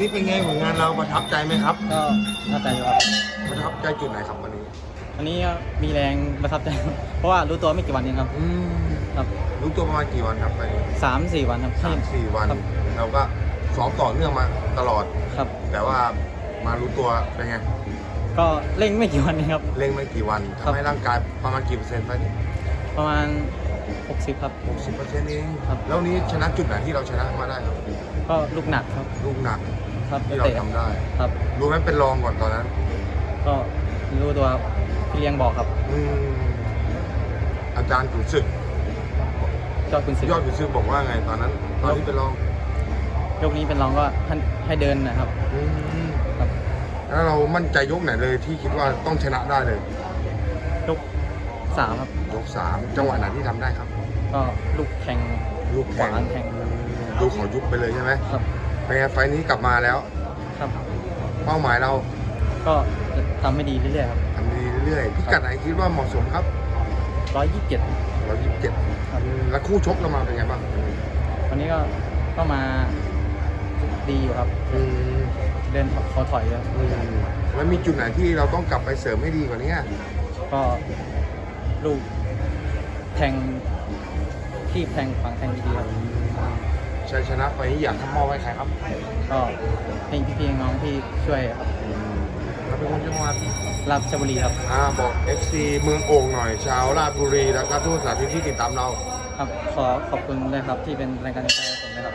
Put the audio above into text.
นี่เป็นไงผลงานเราประทับใจไหมครับ ก็ประทับใจอยู่ครับประทับใจจุดไหนครับวันนี้ วันนี้ก็มีแรงประทับใจ เพราะว่ารู้ตัวไม่กี่วันเองครับ อืมครับรู้ตัวประมาณกี่วันครับไปสามสี่วันครับ สามสี่วัน ครับ เราก็ซ้อมต่อเนื่องมาตลอด ครับ แต่ว่ามารู้ตัวเป็นไงก็เร่งไม่กี่วันเองครับ เร่งไม่กี่วันครับ ทำให้ร่างกายประมาณกี่เปอร์เซ็นต์ไปประมาณ 60 ครับ หกสิบเปอร์เซ็นต์เองครับ แล้วนี้ชนะจุดไหนที่เราชนะมาได้ครับก็ลูกหนักครับ ลูกหนัก ครับที่เราเตะทำได้ ครับ รู้ไหมเป็นรองก่อนตอนนั้น ก็รู้ตัวครับพี่เลี้ยงบอกครับอืมอาจารย์ขุนศึกยอดคุณสิยอดขุนศึกบอกว่าไงตอนนั้น ตอนที่เป็นรองยกนี้เป็นรองก็ท่านให้เดินนะครับอืมครับแล้วเรามั่นใจยกไหนเลยที่คิดว่าต้องชนะได้เลย ยกสามครับ ยกสามจังหวะไหนที่ทำได้ครับ ก็ลูกแข่งลูกขแข่งวางแข่ง ดูขอยุบไปเลยใช่ไหมครับ เป็นไงไฟล์นี้กลับมาแล้ว ครับ เป้าหมายเราก็จะทำให้ดีเรื่อยๆครับทำดีเรื่อยๆพิกัดไหนคิดว่าเหมาะสมครับร้อยยี่สิบเจ็ดเรายี่สิบเจ็ดครับแล้วคู่ชกเรามาเป็นไงบ้างวันนี้ก็ก็มาดีอยู่ครับอืมเดินเขาถอยครับอืมแล้วมีจุดไหนที่เราต้องกลับไปเสริมให้ดีกว่านี้ก็ลูกแทงที่แทงฝังแทงดีๆครับ ชัยชนะไฟล์นี้อยากทำมอบให้ใครครับก็ให้พี่ๆน้องๆที่ช่วยครับเราเป็นคนจังหวัดราชบุรีครับอ่าบอก FC เมืองโอ่งหน่อย ชาวราชบุรีแล้วก็ทุกสถานที่ที่ติดตามเรา ครับขอขอบคุณด้วยครับที่เป็นแรงกำลังใจให้ผมนะครับ